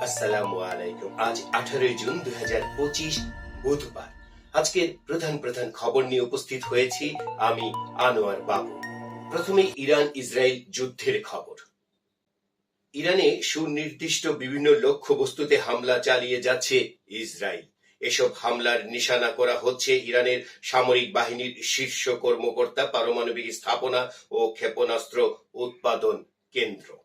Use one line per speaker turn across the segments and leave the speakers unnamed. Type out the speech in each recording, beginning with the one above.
আসসালামু আলাইকুম। আজ জুন দু হাজার পঁচিশ বুধবার। আজকের প্রধান প্রধান খবর নিয়ে উপস্থিত হয়েছি আমি আনোয়ার বাবু। প্রথমে ইরান ইসরায়েল যুদ্ধের খবর। ইরানে সুনির্দিষ্ট বিভিন্ন লক্ষ্য বস্তুতে হামলা চালিয়ে যাচ্ছে ইসরায়েল। এসব হামলার নিশানা করা হচ্ছে ইরানের সামরিক বাহিনীর শীর্ষ কর্মকর্তা, পারমাণবিক স্থাপনা ও ক্ষেপণাস্ত্র উৎপাদন কেন্দ্র।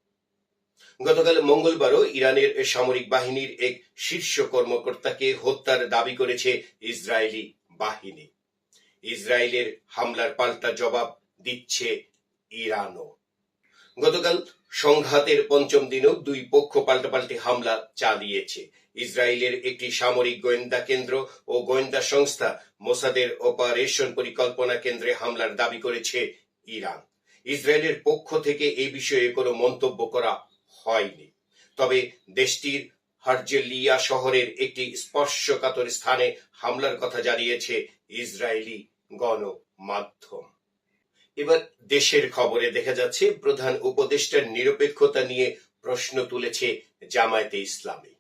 গতকাল মঙ্গলবারও ইরানের সামরিক বাহিনীর এক শীর্ষ কর্মকর্তাকে হত্যার দাবি করেছে ইসরায়েলি বাহিনী। ইসরায়েলের হামলার পাল্টা জবাব দিচ্ছে ইরানও। গতকাল সংঘাতের পঞ্চম দিনেও দুই পক্ষ পাল্টাপাল্টি হামলা চালিয়েছে। ইসরায়েলের একটি সামরিক গোয়েন্দা কেন্দ্র ও গোয়েন্দা সংস্থা মোসাদের অপারেশন পরিকল্পনা কেন্দ্রে হামলার দাবি করেছে ইরান। ইসরায়েলের পক্ষ থেকে এই বিষয়ে কোনো মন্তব্য করা হয়নি। তবে দেশটির হার্জেলিয়া শহরের একটি স্পর্শকাতর স্থানে হামলার কথা জানিয়েছে ইসরায়েলি গণমাধ্যম। এবার দেশের খবরে দেখা যাচ্ছে, প্রধান উপদেষ্টার নিরপেক্ষতা নিয়ে প্রশ্ন তুলেছে জামায়াতে ইসলামী।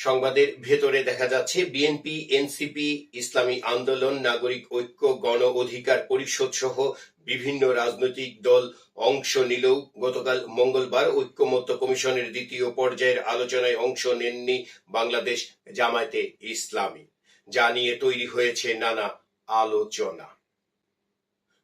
সংবাদের ভেতরে দেখা যাচ্ছে বিএনপি এনসিপি ইসলামী আন্দোলন, নাগরিক ঐক্য, গণ অধিকার পরিষদ সহ বিভিন্ন রাজনৈতিক দল অংশ নিলেও গতকাল মঙ্গলবার ঐক্যমত্য কমিশনের দ্বিতীয় পর্যায়ের আলোচনায় অংশ নেননি বাংলাদেশ জামায়াতে ইসলামী। যা নিয়ে তৈরি হয়েছে নানা আলোচনা।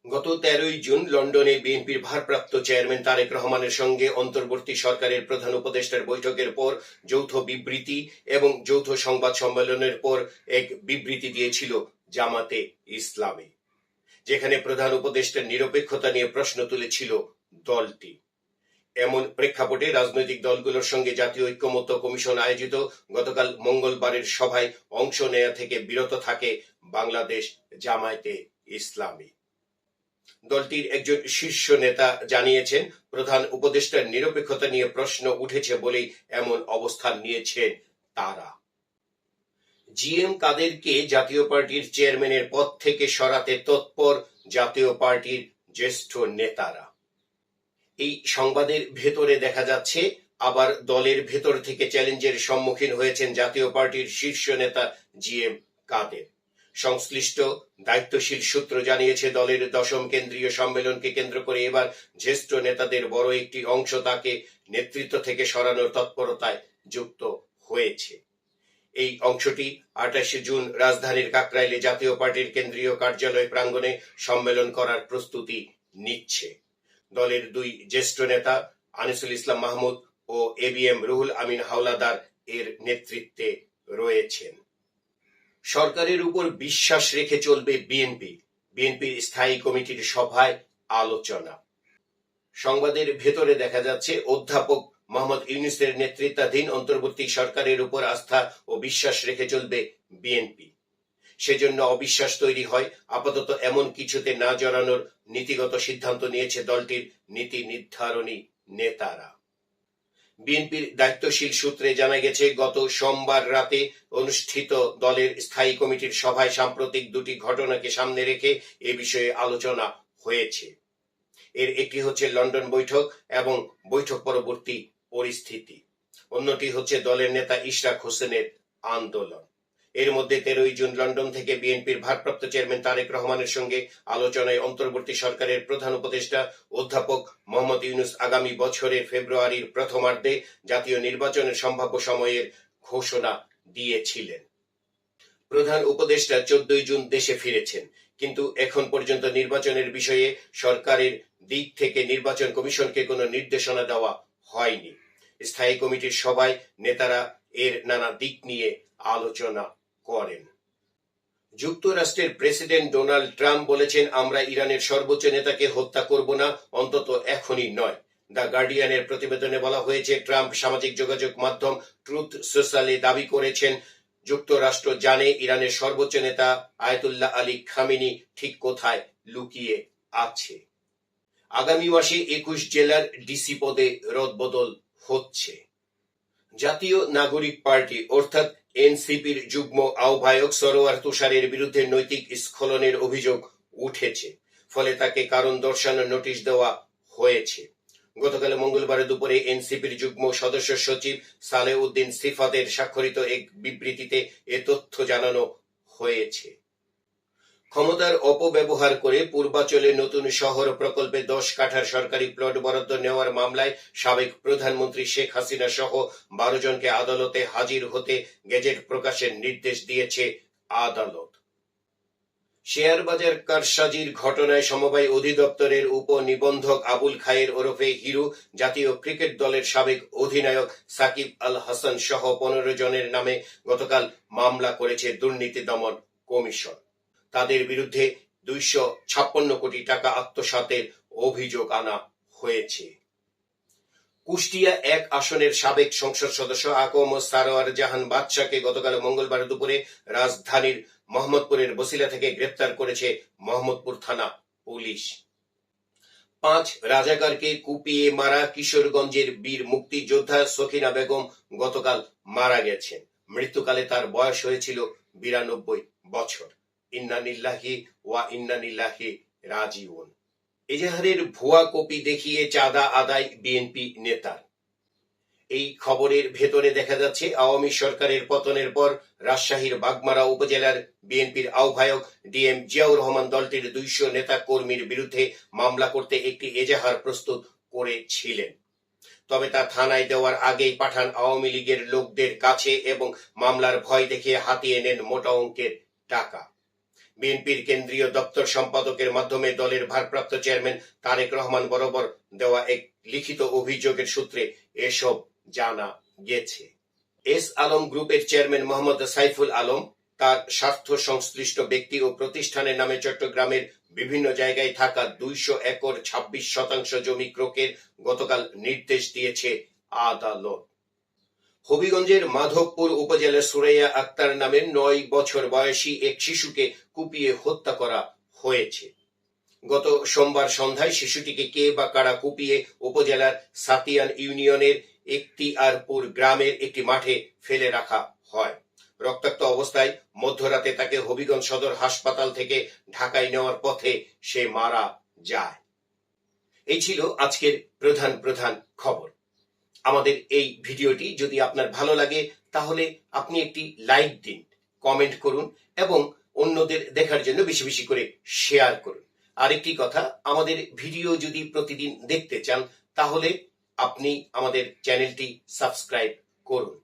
গত তেরোই জুন লন্ডনে বিএনপির ভারপ্রাপ্ত চেয়ারম্যান তারেক রহমানের সঙ্গে অন্তর্বর্তী সরকারের প্রধান উপদেষ্টার বৈঠকের পর যৌথ বিবৃতি এবং যৌথ সংবাদ সম্মেলনের পর এক বিবৃতি দিয়েছিল জামাতে ইসলামী, যেখানে প্রধান উপদেষ্টার নিরপেক্ষতা নিয়ে প্রশ্ন তুলেছিল দলটি। এমন প্রেক্ষাপটে রাজনৈতিক দলগুলোর সঙ্গে জাতীয় ঐক্যমত্য কমিশন আয়োজিত গতকাল মঙ্গলবারের সভায় অংশ নেয়া থেকে বিরত থাকে বাংলাদেশ জামায়াতে ইসলামী। দলটির একজন শীর্ষ নেতা জানিয়েছেন, প্রধান উপদেষ্টার নিরপেক্ষতা নিয়ে প্রশ্ন উঠেছে বলেই এমন অবস্থান নিয়েছেন তারা। জিএম কাদেরকে জাতীয় পার্টির চেয়ারম্যানের পদ থেকে সরাতে তৎপর জাতীয় পার্টির জ্যেষ্ঠ নেতারা। এই সংবাদের ভেতরে দেখা যাচ্ছে, আবার দলের ভেতর থেকে চ্যালেঞ্জের সম্মুখীন হয়েছেন জাতীয় পার্টির শীর্ষ নেতা জিএম কাদের। সংশ্লিষ্ট দায়িত্বশীল সূত্র জানিয়েছে, দলের দশম কেন্দ্রীয় সম্মেলনকে কেন্দ্র করে এবার জ্যেষ্ঠ নেতাদের বড় একটি অংশ তাকে নেতৃত্ব থেকে সরানোর তৎপরতায় যুক্ত হয়েছে। এই অংশটি আঠাশে জুন রাজধানীর কাকরাইলে জাতীয় পার্টির কেন্দ্রীয় কার্যালয় প্রাঙ্গণে সম্মেলন করার প্রস্তুতি নিচ্ছে। দলের দুই জ্যেষ্ঠ নেতা আনিসুল ইসলাম মাহমুদ ও A B M Ruhul Amin Howlader এর নেতৃত্বে রয়েছেন। সরকারের উপর বিশ্বাস রেখে চলবে বিএনপি বিএনপির স্থায়ী কমিটির সভায় আলোচনা। সংবাদের ভেতরে দেখা যাচ্ছে, অধ্যাপক মোহাম্মদ ইউনুসের নেতৃত্বাধীন অন্তর্বর্তী সরকারের উপর আস্থা ও বিশ্বাস রেখে চলবে বিএনপি সেজন্য অবিশ্বাস তৈরি হয়, আপাতত এমন কিছুতে না জড়ানোর নীতিগত সিদ্ধান্ত নিয়েছে দলটির নীতি নির্ধারণী নেতারা। বিএনপির দায়িত্বশীল সূত্রে জানা গেছে, গত সোমবার রাতে অনুষ্ঠিত দলের স্থায়ী কমিটির সভায় সাম্প্রতিক দুটি ঘটনাকে সামনে রেখে এ বিষয়ে আলোচনা হয়েছে। এর একটি হচ্ছে লন্ডন বৈঠক এবং বৈঠক পরবর্তী পরিস্থিতি। অন্যটি হচ্ছে দলের নেতা ইশরাক হোসেনের আন্দোলন। এর মধ্যে তেরোই জুন লন্ডন থেকে বিএনপির ভারপ্রাপ্ত চেয়ারম্যান তারেক রহমানের সঙ্গে আলোচনায় অন্তর্বর্তী সরকারের প্রধান উপদেষ্টা অধ্যাপক মোহাম্মদ ইউনুস আগামী বছরের ফেব্রুয়ারির প্রথমার্ধে জাতীয় নির্বাচনের সম্ভাব্য সময়ের ঘোষণা দিয়েছিলেন। প্রধান উপদেষ্টা চোদ্দই জুন দেশে ফিরেছেন, কিন্তু এখন পর্যন্ত নির্বাচনের বিষয়ে সরকারের দিক থেকে নির্বাচন কমিশনকে কোনো নির্দেশনা দেওয়া হয়নি। স্থায়ী কমিটির সভায় নেতারা এর নানা দিক নিয়ে আলোচনা করেন। যুক্তরাষ্ট্রের প্রেসিডেন্ট ডোনাল্ড ট্রাম্প বলেছেন, আমরা ইরানের সর্বোচ্চ নেতাকে হত্যা করব না, অন্তত এখনই নয়। দ্য গার্ডিয়ানের প্রতিবেদনে বলা হয়েছে, ট্রাম্প সামাজিক যোগাযোগ মাধ্যম ট্রুথ সোশ্যালে দাবি করেছেন, যুক্তরাষ্ট্র জানে ইরানের সর্বোচ্চ নেতা আয়তুল্লাহ আলী খামিনি ঠিক কোথায় লুকিয়ে আছে। আগামী মাসে একুশ জেলার ডিসি পদে রদবদল হচ্ছে। জাতীয় নাগরিক পার্টি, অর্থাৎ এনসিপির যুগ্ম আহ্বায়ক সরোয়ার তুষারের বিরুদ্ধে নৈতিক স্খলনের অভিযোগ উঠেছে। ফলে তাকে কারণ দর্শানোর নোটিশ দেওয়া হয়েছে। গতকাল মঙ্গলবার দুপুরে এনসিপির যুগ্ম সদস্য সচিব সালেউদ্দিন সিফাতের স্বাক্ষরিত এক বিবৃতিতে এ তথ্য জানানো হয়েছে। ক্ষমতার অপব্যবহার করে পূর্বাচলে নতুন শহর প্রকল্পে দশ কাঠার সরকারি প্লট বরাদ্দ নেওয়ার মামলায় সাবেক প্রধানমন্ত্রী শেখ হাসিনা সহ বারো জনকে আদালতে হাজির হতে গেজেট প্রকাশের নির্দেশ দিয়েছে আদালত। শেয়ার বাজার কারসাজির ঘটনায় সমবায় অধিদপ্তরের উপনিবন্ধক আবুল খায়ের ওরফে হিরু, জাতীয় ক্রিকেট দলের সাবেক অধিনায়ক সাকিব আল হাসান সহ পনেরো জনের নামে গতকাল মামলা করেছে দুর্নীতি দমন কমিশন। তাদের বিরুদ্ধে দুইশো ছাপ্পান্ন কোটি টাকা আত্মসাতের অভিযোগ আনা হয়েছে। কুষ্টিয়া এক আসনের সাবেক সংসদ সদস্য আকম সারোয়ার জাহান বাদশাকে গতকাল মঙ্গলবার দুপুরে রাজধানীর মোহাম্মদপুরের বসিলা থেকে গ্রেপ্তার করেছে মোহাম্মদপুর থানা পুলিশ। পাঁচ রাজাকারকে কুপিয়ে মারা কিশোরগঞ্জের বীর মুক্তিযোদ্ধা সখিনা বেগম গতকাল মারা গেছেন। মৃত্যুকালে তার বয়স হয়েছিল বিরানব্বই বছর। ইন্নানিল্লাহি ওয়া ইন্নানিল্লাহি রাজিউন। এজাহারের ভুয়া কপি দেখিয়ে চাঁদা আদায় বিএনপি নেতার এই খবরের ভেতরে দেখা যাচ্ছে, আওয়ামী সরকারের পতনের পর রাজশাহীর বাগমারা উপজেলার বিএনপির আহ্বায়ক ডিএম জিয়াউর রহমান দলটির দুইশো নেতা কর্মীর বিরুদ্ধে মামলা করতে একটি এজাহার প্রস্তুত করেছিলেন। তবে তা থানায় দেওয়ার আগেই পাঠান আওয়ামী লীগের লোকদের কাছে এবং মামলার ভয় দেখিয়ে হাতিয়ে নেন মোটা অঙ্কের টাকা। বিএনপির কেন্দ্রীয় দপ্তর সম্পাদকের মাধ্যমে দলের ভারপ্রাপ্ত চেয়ারম্যান তারেক রহমান বরাবর দেওয়া এক লিখিত অভিযোগের সূত্রে এসব জানা গেছে। এস আলম গ্রুপের চেয়ারম্যান মোহাম্মদ সাইফুল আলম তার স্বার্থ সংশ্লিষ্ট ব্যক্তি ও প্রতিষ্ঠানের নামে চট্টগ্রামের বিভিন্ন জায়গায় থাকা দুইশো একর ছাব্বিশ শতাংশ জমি ক্রোকের গতকাল নির্দেশ দিয়েছে আদালত। হবিগঞ্জের মাধবপুর উপজেলার সুরাইয়া আক্তার নামের নয় বছর বয়সী এক শিশুকে কুপিয়ে হত্যা করা হয়েছে। গত সোমবার সন্ধ্যায় শিশুটিকে কে বা কারা কুপিয়ে উপজেলার সাতিয়ান ইউনিয়নের একটিআরপুর গ্রামের একটি মাঠে ফেলে রাখা হয়। রক্তাক্ত অবস্থায় মধ্যরাতে তাকে হবিগঞ্জ সদর হাসপাতাল থেকে ঢাকায় নেওয়ার পথে সে মারা যায়। এই ছিল আজকের প্রধান প্রধান খবর। আমাদের এই ভিডিওটি যদি আপনার ভালো লাগে, তাহলে আপনি একটি লাইক দিন, কমেন্ট করুন এবং অন্যদের দেখার জন্য বেশি বেশি করে শেয়ার করুন। আরেকটি কথা, আমাদের ভিডিও যদি প্রতিদিন দেখতে চান, তাহলে আপনি আমাদের চ্যানেলটি সাবস্ক্রাইব করুন।